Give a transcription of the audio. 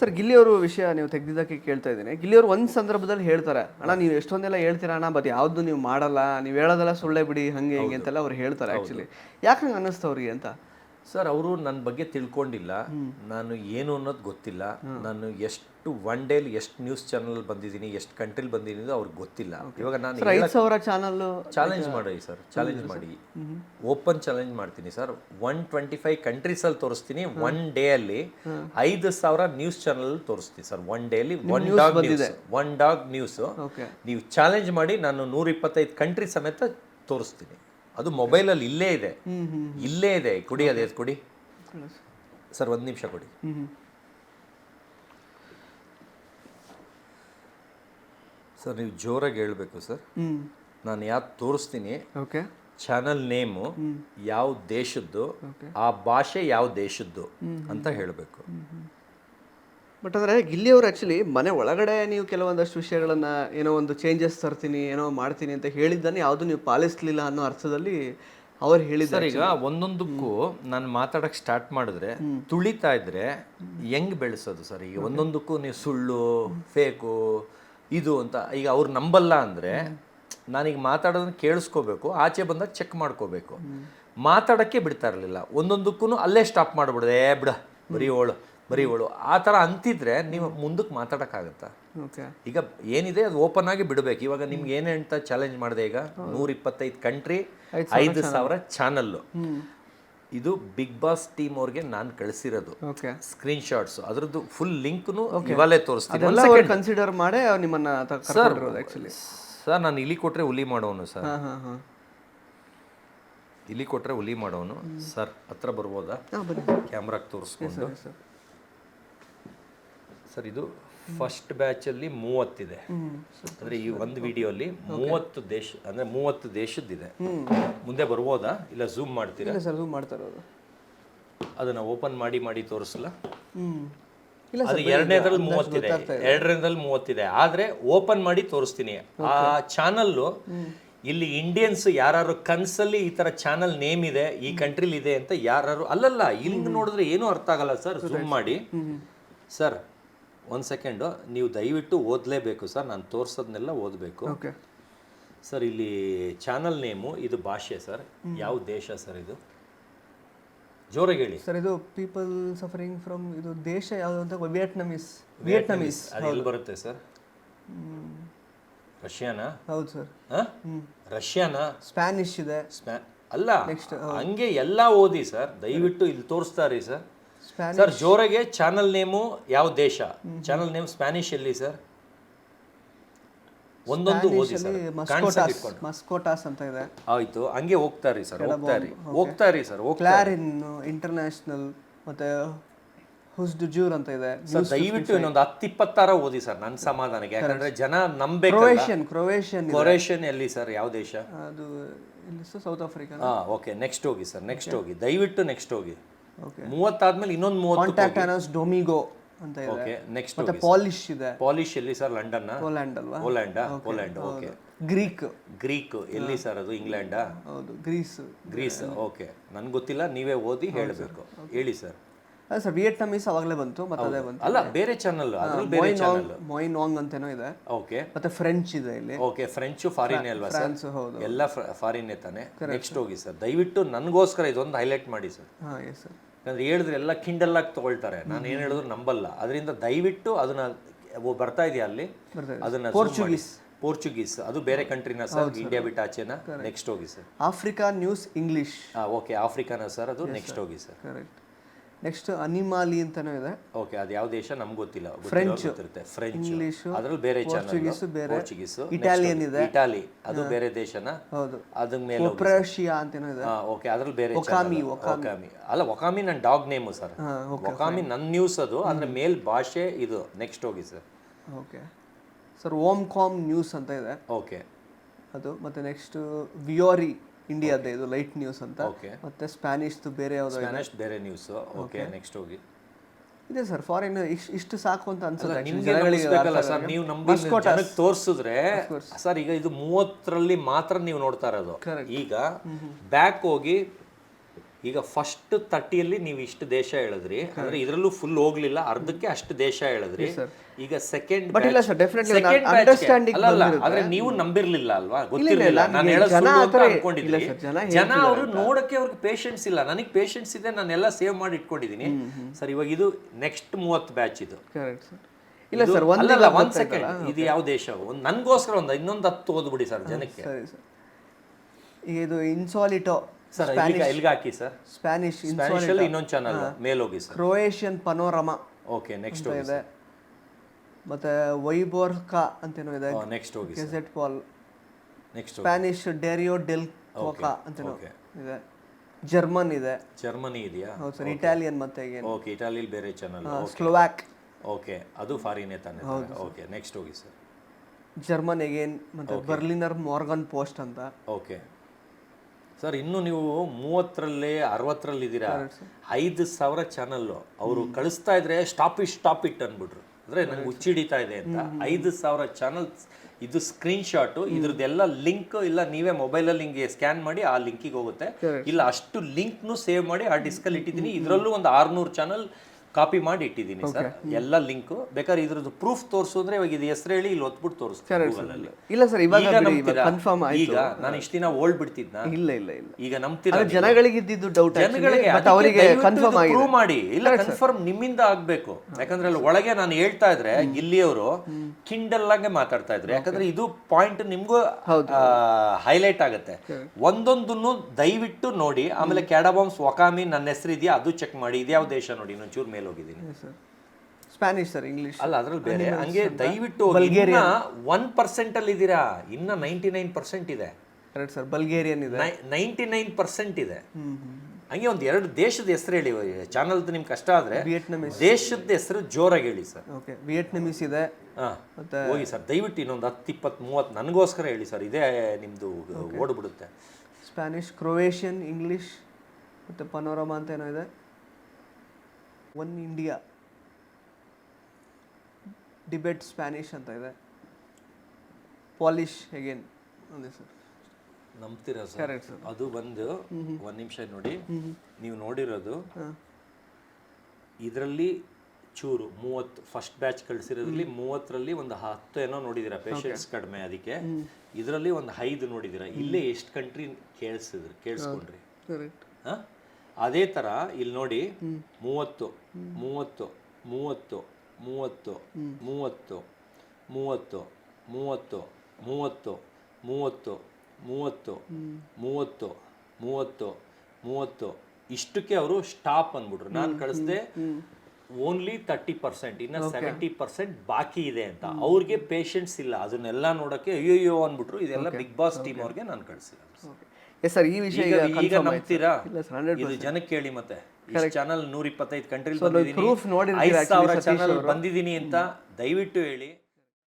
Sir ಗಿಲ್ಲಿಯವರು ವಿಷಯ ನೀವು ತೆಗೆದಿದ್ದಕ್ಕೆ ಕೇಳ್ತಾ ಇದ್ದೀನಿ. ಗಿಲ್ಲಿಯವರು ಒಂದು ಸಂದರ್ಭದಲ್ಲಿ ಹೇಳ್ತಾರೆ ಅಣ್ಣ ನೀವು ಎಷ್ಟೊಂದೆಲ್ಲ ಹೇಳ್ತೀರಾ ಅಣ್ಣ ಬಟ್ ಯಾವುದು ನೀವು ಮಾಡಲ್ಲ ನೀವು ಹೇಳೋದೆಲ್ಲ ಸುಳ್ಳೆ ಬಿಡಿ ಹಂಗೆ ಹಿಂಗೆ ಅಂತೆಲ್ಲ ಅವ್ರು ಹೇಳ್ತಾರೆ ಆ್ಯಕ್ಚುಲಿ ಯಾಕೆ ಹಂಗೆ ಅನ್ನಿಸ್ತು ಅವ್ರಿಗೆ ಅಂತ? ಸರ್ ಅವರು ನನ್ನ ಬಗ್ಗೆ ತಿಳ್ಕೊಂಡಿಲ್ಲ. ನಾನು ಏನು ಅನ್ನೋದು ಗೊತ್ತಿಲ್ಲ. ನಾನು ಎಷ್ಟು ಒನ್ ಡೇಲಿ ಎಷ್ಟು ನ್ಯೂಸ್ ಚಾನಲ್ ಬಂದಿದ್ದೀನಿ ಎಷ್ಟು ಕಂಟ್ರಿಲಿ ಬಂದಿದ್ದೀನಿ ಅವ್ರಿಗೆ ಗೊತ್ತಿಲ್ಲ. ಇವಾಗ ನಾನು ಸಾವಿರ ಚಾನಲ್ಲು ಚಾಲೆಂಜ್ ಮಾಡಿ ಸರ್ ಚಾಲೆಂಜ್ ಮಾಡಿ. ಓಪನ್ ಚಾಲೆಂಜ್ ಮಾಡ್ತೀನಿ ಸರ್. ಒನ್ ಟ್ವೆಂಟಿ ಫೈವ್ ಕಂಟ್ರೀಸಲ್ಲಿ ತೋರಿಸ್ತೀನಿ. ಒನ್ ಡೇ ಅಲ್ಲಿ ಐದು ಸಾವಿರ ನ್ಯೂಸ್ ಚಾನಲ್ ತೋರಿಸ್ತೀನಿ sir. One daily one dog news one dog news ನೀವು ಚಾಲೆಂಜ್ ಮಾಡಿ ನಾನು ನೂರ ಇಪ್ಪತ್ತೈದು ಕಂಟ್ರಿ ಸಮೇತ ತೋರಿಸ್ತೀನಿ. ಅದು ಮೊಬೈಲಲ್ಲಿ ಇಲ್ಲೇ ಇದೆ. ಇಲ್ಲೇ ಇದೆ. ಕೊಡಿ ಅದೇ ಕೊಡಿ. ಸರ್ ಒಂದು ನಿಮಿಷ ಕೊಡಿ. ಸರ್ ನೀವು ಜೋರಾಗಿ ಹೇಳಬೇಕು ಸರ್. ನಾನು ಯಾವ್ದು ತೋರಿಸ್ತೀನಿ. ಓಕೆ. ಚಾನಲ್ ನೇಮು ಯಾವ ದೇಶದ್ದು ಆ ಭಾಷೆ ಯಾವ ದೇಶದ್ದು ಅಂತ ಹೇಳಬೇಕು. ಬಟ್ ಅಂದರೆ ಗಿಲ್ಲಿಯವರು ಆ್ಯಕ್ಚುಲಿ ಮನೆ ಒಳಗಡೆ ನೀವು ಕೆಲವೊಂದಷ್ಟು ವಿಷಯಗಳನ್ನು ಏನೋ ಒಂದು ಚೇಂಜಸ್ ತರ್ತೀನಿ ಏನೋ ಮಾಡ್ತೀನಿ ಅಂತ ಹೇಳಿದ್ದನ್ನು ಯಾವುದು ನೀವು ಪಾಲಿಸಲಿಲ್ಲ ಅನ್ನೋ ಅರ್ಥದಲ್ಲಿ ಅವ್ರು ಹೇಳಿದ್ದಾರೆ ಈಗ ಒಂದೊಂದಕ್ಕೂ ನಾನು ಮಾತಾಡಕ್ಕೆ ಸ್ಟಾರ್ಟ್ ಮಾಡಿದ್ರೆ ತುಳಿತಾ ಇದ್ರೆ ಹೆಂಗ್ ಬೆಳೆಸೋದು ಸರ್? ಈಗ ಒಂದೊಂದಕ್ಕೂ ನೀವು ಸುಳ್ಳು ಫೇಕು ಇದು ಅಂತ ಈಗ ಅವ್ರು ನಂಬಲ್ಲ ಅಂದರೆ ನಾನೀಗ ಮಾತಾಡೋದನ್ನ ಕೇಳಿಸ್ಕೋಬೇಕು ಆಚೆ ಬಂದಾಗ ಚೆಕ್ ಮಾಡ್ಕೋಬೇಕು. ಮಾತಾಡೋಕ್ಕೆ ಬಿಡ್ತಾ ಇರಲಿಲ್ಲ. ಒಂದೊಂದಕ್ಕೂ ಅಲ್ಲೇ ಸ್ಟಾಪ್ ಮಾಡ್ಬಿಡ್ದೆ. ಏ ಬಿಡ ಬರೀ ಓಳು. ಬರೀ ಆ ಥರ ಅಂತಿದ್ರೆ ನೀವು ಮುಂದಕ್ಕೆ ಮಾತಾಡೋಕ್ಕಾಗತ್ತಾ? ಓಕೆ. ಈಗ ಏನಿದೆ ಅದು ಓಪನ್ ಆಗಿ ಬಿಡಬೇಕು. ಇವಾಗ ನಿಮ್ಗೆ ಏನೇ ಅಂತ ಚಾಲೆಂಜ್ ಮಾಡಿದೆ ಈಗ? ನೂರ ಇಪ್ಪತ್ತೈದು ಕಂಟ್ರಿ ಐದು ಸಾವಿರ ಚಾನಲ್ಲು ಇದು ಬಿಗ್ ಬಾಸ್ ಟೀಮ್ ಅವ್ರಿಗೆ ನಾನು ಕಳಿಸಿರೋದು. ಓಕೆ. ಸ್ಕ್ರೀನ್ ಶಾಟ್ಸ್ ಅದ್ರದ್ದು ಫುಲ್ ಲಿಂಕ್ನು ಇವಾಗಲೇ ತೋರಿಸ್ತೀನಿ. ಕನ್ಸಿಡರ್ ಮಾಡಿ ನಿಮ್ಮನ್ನ ಆ್ಯಕ್ಚುಲಿ ಸರ್ ನಾನು ಇಲಿ ಕೊಟ್ರೆ ಹುಲಿ ಮಾಡೋನು ಸರ್ ಇಲ್ಲಿ ಹಾಂ ಹಾಂ. ಇಲಿ ಕೊಟ್ರೆ ಹುಲಿ ಮಾಡೋನು. ಸರ್ ಹತ್ರ ಬರ್ಬೋದಾ? ಕ್ಯಾಮ್ರಾಗೆ ತೋರಿಸ್ಕೊಂಡು. ಸರ್ ಇದು ಫಸ್ಟ್ ಬ್ಯಾಚಲ್ಲಿ ಮೂವತ್ತಿದೆ. ಅಂದ್ರೆ ಈ ಒಂದು ವಿಡಿಯೋಲಿ ಮೂವತ್ತು ದೇಶ ಅಂದ್ರೆ ಮೂವತ್ತು ದೇಶದ್ದಿದೆ. ಮುಂದೆ ಬರ್ಬೋದಾ? ಇಲ್ಲ ಝೂಮ್ ಮಾಡ್ತೀರಾ? ಸರ್ ಝೂಮ್ ಮಾಡ್ತಾ ಇರೋದು ಅದನ್ನ ಓಪನ್ ಮಾಡಿ ಮಾಡಿ ತೋರಿಸಲ್ಲ ಇಲ್ಲ ಅದು ಎರಡನೇದ್ರಲ್ಲಿ ಮೂವತ್ತಿದೆ. ಎರಡನೇದ್ರಲ್ಲಿ ಮೂವತ್ತಿದೆ. ಆದರೆ ಓಪನ್ ಮಾಡಿ ತೋರಿಸ್ತೀನಿ. ಆ ಚಾನಲ್ಲು ಇಲ್ಲಿ ಇಂಡಿಯನ್ಸ್ ಯಾರು ಕನ್ಸಲ್ಲಿ ಈ ತರ ಚಾನಲ್ ನೇಮ್ ಇದೆ ಈ ಕಂಟ್ರಿಲಿ ಇದೆ ಅಂತ ಯಾರು ಅಲ್ಲಲ್ಲ ಇಲ್ಲಿ ನೋಡಿದ್ರೆ ಏನೂ ಅರ್ಥ ಆಗಲ್ಲ ಸರ್ ಝೂಮ್ ಮಾಡಿ. ಸರ್ ಒಂದು ಸೆಕೆಂಡು ನೀವು ದಯವಿಟ್ಟು ಓದಲೇಬೇಕು ಸರ್ ನಾನು ತೋರಿಸೋದನ್ನೆಲ್ಲ ಓದಬೇಕು. ಓಕೆ ಸರ್ ಇಲ್ಲಿ ಚಾನಲ್ ನೇಮು ಇದು ಭಾಷೆ ಸರ್. ಯಾವ ದೇಶ ಸರ್ ಇದು? ಜೋರಾಗಿ ಹೇಳಿ. ಸರ್ ಇದು ಪೀಪಲ್ ಸಫರಿಂಗ್ ಫ್ರಮ್ ಇದು ದೇಶ ಯಾವುದು ಅಂತ ವಿಯೆಟ್ನಮೀಸ್ ವಿಯೆಟ್ನಮೀಸ್ ಅದು ಎಲ್ಲಿ ಬರುತ್ತೆ ಸರ್? ರಷ್ಯಾನಾ? ಹೌದು ಸರ್. ಹಾಂ? ರಷ್ಯಾನಾ? ಸ್ಪ್ಯಾನಿಷ್ ಇದೆ. ಸ್ಪ್ಯಾ ಅಲ್ಲ ನೆಕ್ಸ್ಟ್ ಹಂಗೆ ಎಲ್ಲ ಓದಿ ಸರ್. ದಯವಿಟ್ಟು ಇಲ್ಲಿ ತೋರಿಸ್ತಾ ರೀ ಸರ್. ಸರ್ ಜೋರಾಗೆ ಚಾನಲ್ ನೇಮು ಯಾವ ದೇಶ? ಚಾನಲ್ ನೇಮ್ ಸ್ಪ್ಯಾನಿಷ್ ಎಲ್ಲಿ ಸರ್ ಒಂದೊಂದು ಓದಿ ಸರ್ ಮಸ್ಕೋಟಾಸ್ ಅಂತ ಇದೆ. ಆಯ್ತು ಹಂಗೆ ಹೋಗ್ತಾ ರೀ ಸರ್ ಹೋಗ್ತಾ ರೀ ಹೋಗ್ತಾ ರೀ ಸರ್ ಕ್ಲಾರಿನ್ ಇಂಟರ್ನ್ಯಾಷನಲ್ ಮತ್ತೆ ಹುಸ್ಡ್ ಜೂರ್ ಅಂತ ಇದೆ. ಸರ್ ದಯವಿಟ್ಟು ಇನ್ನೊಂದು ಹತ್ತಿಪ್ಪತ್ತಾರ ಓದಿ ಸರ್ ನನ್ನ ಸಮಾಧಾನಕ್ಕೆ. ಯಾಕಂದ್ರೆ ಜನ ನಂಬೆ ಕ್ರೊವೇಷಿಯನ್ ಕ್ರೊವೇಷಿಯನ್ ಕೊರೇಷನ್ ಎಲ್ಲಿ ಸರ್ ಯಾವ ದೇಶ? ಅದು ಇಲ್ಲಿ ಸೌತ್ ಆಫ್ರಿಕಾ ಹಾ ಓಕೆ ನೆಕ್ಸ್ಟ್ ಹೋಗಿ ಸರ್ ನೆಕ್ಸ್ಟ್ ಹೋಗಿ. ದಯವಿಟ್ಟು ನೆಕ್ಸ್ಟ್ ಹೋಗಿ. ಮೂವತ್ತಾದ್ಮೇಲೆ ಇನ್ನೊಂದು ಮೂವತ್ತು ಕಾಂಟ್ಯಾಕ್ಟ್ ಡೊಮಿಗೋ ಅಂತ ಇದೆ. ಓಕೆ ನೆಕ್ಸ್ಟ್ ಮತ್ತೆ ಪಾಲಿಶ್ ಇದೆ. ಪಾಲಿಶ್ ಎಲ್ಲಿ ಸರ್ ಲಂಡನ್ ಪೋಲ್ಯಾಂಡ್ ಅಲ್ವಾ? Poland Poland okay Greek Greek ಎಲ್ಲಿ ಸರ್ ಅದು? ಇಂಗ್ಲೆಂಡಾ ಹೌದು ಗ್ರೀಸ್ ಗ್ರೀಸ್ ಓಕೆ ನನ್ಗೆ ಗೊತ್ತಿಲ್ಲ ನೀವೇ ಓದಿ ಹೇಳಬೇಕು. ಹೇಳಿ ಸರ್ ಅದೇ ಸರ್ ವಿಯೆಟ್ನಮೀಸ್ ಅವಾಗಲೇ ಬಂತು ಮತ್ತೆ ಅದೇ ಬಂತು. ಅಲ್ಲ ಬೇರೆ ಚಾನಲ್ ಅದ್ರಲ್ಲಿ ಬೇರೆ ಚಾನಲ್ ಮೊಯಿನ್ ನಾಂಗ್ ಅಂತೇನೋ ಇದೆ. ಓಕೆ ಮತ್ತೆ ಫ್ರೆಂಚ್ ಇದೆ ಇಲ್ಲಿ. ಓಕೆ ಫ್ರೆಂಚ್ ಫಾರಿನ್ ಅಲ್ವಾ ಸರ್ ಫ್ರಾನ್ಸ್ ಹೌದು. ಎಲ್ಲ ಫಾರಿನ್ ತಾನೆ? ನೆಕ್ಸ್ಟ್ ಹೋಗಿ ಸರ್ ದಯವಿಟ್ಟು ನನಗೋಸ್ಕರ ಇದೊಂದು ಹೈಲೈಟ್ ಮಾಡಿ ಸರ್ ಹಾಂ ಎಸ್ ಸರ್ ಯಾಕಂದ್ರೆ ಹೇಳಿದ್ರೆ ಎಲ್ಲ ಕಿಂಡಲ್ ಆಗಿ ತಗೊಳ್ತಾರೆ. ನಾನು ಏನು ಹೇಳಿದ್ರು ನಂಬಲ್ಲ. ಅದರಿಂದ ದಯವಿಟ್ಟು ಅದನ್ನ ಓ, ಬರ್ತಾ ಇದೆಯಾ ಅಲ್ಲಿ? ಅದನ್ನ ಪೋರ್ಚುಗೀಸ್ ಪೋರ್ಚುಗೀಸ್ ಅದು ಬೇರೆ ಕಂಟ್ರಿನ ಸರ್ ಇಂಡಿಯಾ ಬಿಟ್ಟು ಆಚೆನ ನೆಕ್ಸ್ಟ್ ಹೋಗಿ sir Africa news English okay ಆಫ್ರಿಕಾನ sir ಅದು ನೆಕ್ಸ್ಟ್ ಹೋಗಿ ಸರ್ ಕರೆಕ್ಟ್ ನೆಕ್ಸ್ಟ್ ಅನಿಮಾಲಿ ಅಂತಾನೂ ಇದೆ. ಓಕೆ ಅದು ಯಾವ ದೇಶ ನಮ್ಗೆ ಗೊತ್ತಿಲ್ಲ. ಫ್ರೆಂಚ್ ಇರುತ್ತೆ ಫ್ರೆಂಚ್ ಇಂಗ್ಲಿಷ್ ಅದ್ರಲ್ಲಿ ಬೇರೆ ಪೋರ್ಚುಗೀಸು ಬೇರೆ. ಪೋರ್ಚುಗೀಸ್ ಇಟಾಲಿಯನ್ ಇದೆ. ಇಟಾಲಿ ಅದು ಬೇರೆ ದೇಶನ. ಹೌದು. ಅದ್ರ ಮೇಲೆ. ಪ್ರಶಿಯಾ ಅಂತೇನೋ ಇದೆ. ಓಕೆ ಅದ್ರಲ್ಲಿ ಬೇರೆ ಒಕಾಮಿ ಒಕಾಮಿ ಅಲ್ಲ ಒಕಾಮಿ ನನ್ನ ಡಾಗ್ ನೇಮು ಸರ್. ಒಕಾಮಿ ನನ್ನ ನ್ಯೂಸ್ ಅದು. ಅಂದ್ರೆ ಮೇಲ್ ಭಾಷೆ ಇದು. ನೆಕ್ಸ್ಟ್ ಹೋಗಿ ಸರ್. ಓಕೆ ಸರ್ ಓಮ್ ಕಾಮ್ ನ್ಯೂಸ್ ಅಂತ ಇದೆ. ಓಕೆ ಅದು ಮತ್ತೆ ನೆಕ್ಸ್ಟ್ ವಿಯೋರಿ ಇಂಡಿಯಾದ ಇದು ಲೈಟ್ ನ್ಯೂಸ್ ಅಂತ. ಓಕೆ ಮತ್ತೆ ಸ್ಪ್ಯಾನಿಷ್ದು ಬೇರೆ ಯಾವುದೋ ಇದೆ. ಬೇರೆ ನ್ಯೂಸ್ ಓಕೆ ನೆಕ್ಸ್ಟ್ ಹೋಗಿ. ಇದೆ ಸರ್ ಫಾರಿನ್ ಇಷ್ಟು ಸಾಕು ಅಂತ ಅನ್ಸುತ್ತೆ ನಿಮ್ಗೆ ಜನಗಳಿಗೆ ನಂಬಿಸ್ಬೇಕಲ್ಲ ಸರ್ ನೀವು ನಂಬಿ ಜನಕ್ಕೆ ತೋರಿಸಿದ್ರೆ ಸರ್ ಈಗ ಇದು ಮೂವತ್ತರಲ್ಲಿ ಮಾತ್ರ ನೀವು ನೋಡ್ತಾ ಇರೋದು. ಈಗ ಬ್ಯಾಕ್ ಹೋಗಿ ಈಗ ಫಸ್ಟ್ ತರ್ಟಿಯಲ್ಲಿ ನೀವು ಇಷ್ಟು ದೇಶ ಹೇಳಿದ್ರಿ. ಅಂದ್ರೆ ಇದರಲ್ಲೂ ಫುಲ್ ಹೋಗ್ಲಿಲ್ಲ ಅರ್ಧಕ್ಕೆ ಅಷ್ಟು ದೇಶ ಹೇಳಿದ್ರಿ. ಈಗ ಸೆಕೆಂಡ್ ಬಟ್ ಇಲ್ಲ ಸರ್ ಡೆಫಿನೆಟ್ಲಿ ಅಂಡರ್ಸ್ಟ್ಯಾಂಡಿಂಗ್ ಅಲ್ಲ ಆದ್ರೆ ನೀವು ನಂಬಿರ್ಲಿಲ್ಲ ಅಲ್ವಾ? ಗೊತ್ತಿರಲಿಲ್ಲ. ನಾನು ಹೇಳೋದು ಅಂತ ಜನ ಅವರು ನೋಡಕ್ಕೆ ಅವ್ರಿಗೆ ಪೇಷನ್ಸ್ ಇಲ್ಲ. ನನಗೆ ಪೇಷನ್ಸ್ ಇದೆ ನಾನೆಲ್ಲ ಸೇವ್ ಮಾಡಿ ಇಟ್ಕೊಂಡಿದ್ದೀನಿ. ಸರ್ ಇವಾಗ ಇದು ನೆಕ್ಸ್ಟ್ ಮೂವತ್ತು ಬ್ಯಾಚ್ ಇದು. ಕರೆಕ್ಟ್ ಸರ್ ಇಲ್ಲ ಸರ್ ಒಂದು ಅಲ್ಲಲ್ಲ ಒಂದ್ ಸೆಕೆಂಡ್ ಇದು ಯಾವ ದೇಶ ಒಂದು ನನ್ಗೋಸ್ಕರ ಒಂದು ಇನ್ನೊಂದು ಹತ್ತು ಓದ್ಬಿಡಿ ಸರ್ ಜನಕ್ಕೆ. ಸರಿ ಸರ್. ಈಗ ಇದು ಇನ್ಸಾಲಿಟೋ ಸರ್ ಹಾಕಿ ಸರ್ ಸ್ಪ್ಯಾನಿಷ್ ಸ್ಪ್ಯಾನಿಷ್ ಅಲ್ಲಿ ಇನ್ನೊಂದು ಚಾನಲ್ ಮೇಲ್ ಹೋಗಿ sir Croatian panorama okay next ಇದೆ. ಮತ್ತೆ ವೈಬೋರ್ಕಾ ಅಂತೇನೋ ಇದೆ. ನೆಕ್ಸ್ಟ್ ಹೋಗಿ ಗೆಸೆಟ್ ಪಾಲ್ ನೆಕ್ಸ್ಟ್ ಸ್ಪ್ಯಾನಿಷ್ ಡೆರಿಯೋ ಡೆಲ್ ಕೋಕಾ ಅಂತೇನೋ. ಇದೆ. ಜರ್ಮನ್ ಇದೆ. ಜರ್ಮನಿ ಇದೆಯಾ? ಹೌದು ಸರ್ ಇಟಾಲಿಯನ್ ಮತ್ತೆ ಓಕೆ ಇಟಾಲಿಯಲ್ ಬೇರೆ ಚಾನಲ್ ಸ್ಲೋವ್ಯಾಕ್ ಓಕೆ ಅದು ಫಾರಿನೇ ತಾನೆ ಓಕೆ ನೆಕ್ಸ್ಟ್ ಹೋಗಿ ಸರ್ ಜರ್ಮನ್ ಎಗೇನ್ ಮತ್ತೆ ಬರ್ಲಿನರ್ ಮಾರ್ಗನ್ ಪೋಸ್ಟ್ ಅಂತ. ಓಕೆ ಸರ್ ಇನ್ನು ನೀವು ಮೂವತ್ತರಲ್ಲೇ ಅರವತ್ತರಲ್ಲಿ ಇದ್ದೀರಾ ಐದು ಸಾವಿರ ಚಾನಲ್ಲು ಅವರು ಕಳಿಸ್ತಾ ಇದ್ರೆ ಸ್ಟಾಪ್ ಇಟ್ ಸ್ಟಾಪ್ ಇಟ್ ಅಂದ್ಬಿಟ್ರು. ಅಂದ್ರೆ ನಂಗೆ ಹುಚ್ಚಿಡಿತಾ ಇದೆ ಅಂತ. ಐದು ಸಾವಿರ ಚಾನಲ್ಸ್ ಇದು ಸ್ಕ್ರೀನ್ ಶಾಟು ಇದ್ರದ್ದೆಲ್ಲ ಲಿಂಕ್ ಇಲ್ಲ ನೀವೇ ಮೊಬೈಲಲ್ಲಿ ಹಿಂಗೆ ಸ್ಕ್ಯಾನ್ ಮಾಡಿ ಆ ಲಿಂಕಿಗೆ ಹೋಗುತ್ತೆ. ಇಲ್ಲ ಅಷ್ಟು ಲಿಂಕ್ನು ಸೇವ್ ಮಾಡಿ ಆ ಡಿಸ್ಕಲ್ಲಿ ಇಟ್ಟಿದ್ದೀನಿ. ಇದರಲ್ಲೂ ಒಂದು ಆರ್ನೂರು ಚಾನಲ್ ಕಾಪಿ ಮಾಡಿ ಇಟ್ಟಿದ್ದೀನಿ ಸರ್. ಎಲ್ಲ ಲಿಂಕ್. ಬೇಕಾದ್ರೆ ಇದ್ರದ್ದು ಪ್ರೂಫ್ ತೋರಿಸು ಅಂದ್ರೆ ಇವಾಗ ಇದು ಹೆಸರು ಹೇಳಿ ಇಲ್ಲಿ ಒತ್ಬಿಟ್ಟು ತೋರಿಸ್ತೀನಿ ಗೂಗಲಲ್ಲಿ ಇಲ್ಲ ಸರ್ ಇವಾಗ ಈಗ ನಂಬ್ತೀರಾ? ಕನ್ಫರ್ಮ್ ನಾನು ಇಷ್ಟು ದಿನ ಓಲ್ಡ್ ಬಿಡ್ತಿದ್ನ? ಇಲ್ಲ ಇಲ್ಲ ಇಲ್ಲ. ಈಗ ನಂಬ್ತಿರೋ ಅದು ಜನಗಳಿಗೆ ಇದ್ದಿದ್ದು ಡೌಟ್ ಜನಗಳಿಗೆ ಅವರಿಗೆ ಕನ್ಫರ್ಮ್ ಆಗಿದೆ. ಪ್ರೂವ್ ಮಾಡಿ. ಇಲ್ಲ ಕನ್ಫರ್ಮ್ ನಿಮ್ಮಿಂದ ಆಗ್ಬೇಕು. ಯಾಕಂದ್ರೆ ಅಲ್ಲಿ ಒಳಗೆ ನಾನು ಹೇಳ್ತಾ ಇದ್ರೆ ಇಲ್ಲಿಯವರು ಕಿಂಡಲ್ ಆಗಿ ಮಾತಾಡ್ತಾ ಇದ್ರು. ಯಾಕಂದ್ರೆ ಇದು ಪಾಯಿಂಟ್ ನಿಮ್ಗೂ ಹೈಲೈಟ್ ಆಗುತ್ತೆ. ಒಂದೊಂದನ್ನು ದಯವಿಟ್ಟು ನೋಡಿ. ಆಮೇಲೆ ಕ್ಯಾಡಬಾಮ್ಸ್ ವಕಾಮಿ ನನ್ನ ಹೆಸರು ಇದೆಯಾ? ಅದು ಚೆಕ್ ಮಾಡಿ. ಇದ್ಯಾವ ದೇಶ ನೋಡಿ? ಇನ್ನೊಂಚೂರು ಚೂರು ಮೇಲೆ ಹೋಗಿದ್ದೀನಿ ಸರ್ ಸ್ಪ್ಯಾನಿಷ್ ಸರ್ ಇಂಗ್ಲಿಷ್ ಅಲ್ಲ ಅದ್ರಲ್ಲಿ ಬೇರೆ. ಹಂಗೆ ದಯವಿಟ್ಟು ಒನ್ ಪರ್ಸೆಂಟ್ ಅಲ್ಲಿ ಇದ್ದೀರಾ ಇನ್ನ ನೈಂಟಿ ನೈನ್ ಪರ್ಸೆಂಟ್ ಇದೆ. ಕರೆಕ್ಟ್ ಸರ್ ಬಲ್ಗೇರಿಯನ್ ಇದೆ. ನೈಂಟಿ ನೈನ್ ಪರ್ಸೆಂಟ್ ಇದೆ. ಹಂಗೆ ಒಂದು ಎರಡು ದೇಶದ ಹೆಸರು ಹೇಳಿ. ಚಾನಲ್ ನಿಮ್ಗೆ ಕಷ್ಟ ಆದ್ರೆ ವಿಯೆಟ್ನಮೀಸ್ ದೇಶದ ಹೆಸರು ಜೋರಾಗಿ ಹೇಳಿ ಸರ್ ಓಕೆ ವಿಯೆಟ್ನಮೀಸ್ ಇದೆ. ಹಾ. ಹೋಗಿ ಸರ್ ದಯವಿಟ್ಟು ಇನ್ನೊಂದು ಹತ್ತು ಇಪ್ಪತ್ತು ಮೂವತ್ತು ನನಗೋಸ್ಕರ ಹೇಳಿ ಸರ್ ಇದೇ ನಿಮ್ದು ಓಡ್ಬಿಡುತ್ತೆ. ಸ್ಪ್ಯಾನಿಷ್ ಕ್ರೊವೇಷಿಯನ್ ಇಂಗ್ಲಿಷ್ ಮತ್ತು ಪನೋರಮಾ ಅಂತ ಏನೋ ಇದೆ. ಒನ್ ಇಂಡಿಯಾ ಡಿಬೇಟ್ ಸ್ಪ್ಯಾನಿಷ್ ಅಂತ ಇದೆ. ಪಾಲಿಶ್ ಅಗೇನ್ ಅದೇ ಸರ್ ನಂಬ್ತೀರಾ ಸರ್? ಅದು ಬಂದು ಒಂದ್ ನಿಮಿಷ ನೋಡಿ. ನೀವು ನೋಡಿರೋದು ಇದರಲ್ಲಿ ಚೂರು ಮೂವತ್ತು ಫಸ್ಟ್ ಬ್ಯಾಚ್ ಕಳಿಸಿರೋದ್ರಲ್ಲಿ ಮೂವತ್ತರಲ್ಲಿ ಒಂದು ಹತ್ತು ಏನೋ ನೋಡಿದ್ದೀರಾ ಪೇಷಂಟ್ಸ್ ಕಡಿಮೆ ಅದಕ್ಕೆ. ಇದರಲ್ಲಿ ಒಂದು ಐದು ನೋಡಿದ್ದೀರಾ ಇಲ್ಲೇ ಎಷ್ಟು ಕಂಟ್ರಿ ಕೇಳಿಸಿದ್ರಿ ಕೇಳಿಸ್ಕೊಂಡ್ರಿ. ಕರೆಕ್ಟ್ ಹ? ಅದೇ ಥರ ಇಲ್ಲಿ ನೋಡಿ ಮೂವತ್ತು ಮೂವತ್ತು ಮೂವತ್ತು ಮೂವತ್ತು ಮೂವತ್ತು ಮೂವತ್ತು ಮೂವತ್ತು ಮೂವತ್ತು ಮೂವತ್ತು ಮೂವತ್ತು ಮೂವತ್ತು ಮೂವತ್ತು ಮೂವತ್ತು. ಇಷ್ಟಕ್ಕೆ ಅವರು ಸ್ಟಾಪ್ ಅಂದ್ಬಿಟ್ರು. ನಾನು ಕಳಿಸ್ದೆ ಓನ್ಲಿ ತರ್ಟಿ ಪರ್ಸೆಂಟ್ ಇನ್ನ ಸೆವೆಂಟಿ ಪರ್ಸೆಂಟ್ ಬಾಕಿ ಇದೆ ಅಂತ. ಅವ್ರಿಗೆ ಪೇಷನ್ಸ್ ಇಲ್ಲ. ಅದನ್ನೆಲ್ಲ ನೋಡಕ್ಕೆ ಅಯ್ಯೋ ಅಂದ್ಬಿಟ್ರು. ಇದೆಲ್ಲ ಬಿಗ್ ಬಾಸ್ ಟೀಮ್ ಅವ್ರಿಗೆ ನಾನು ಕಳಿಸಿಲ್ಲ ಎಸ್ ಸರ್ ಈ ವಿಷಯ ಈಗ ಈಗ ನಂಬ್ತೀರಾ? ಇಲ್ಲ ಸರ್ ಹಂಡ್ರೆಡ್ ಇದು ಜನಕ್ಕೆ ಕೇಳಿ ಮತ್ತೆ. ಚಾನಲ್ ನೂರ ಇಪ್ಪತ್ತೈದು ಕಂಟ್ರಿ ಪ್ರೂಫ್ ನೋಡಿ ಐದು ಸಾವಿರ ಚಾನಲ್ ಬಂದಿದ್ದೀನಿ ಅಂತ ದಯವಿಟ್ಟು ಹೇಳಿ.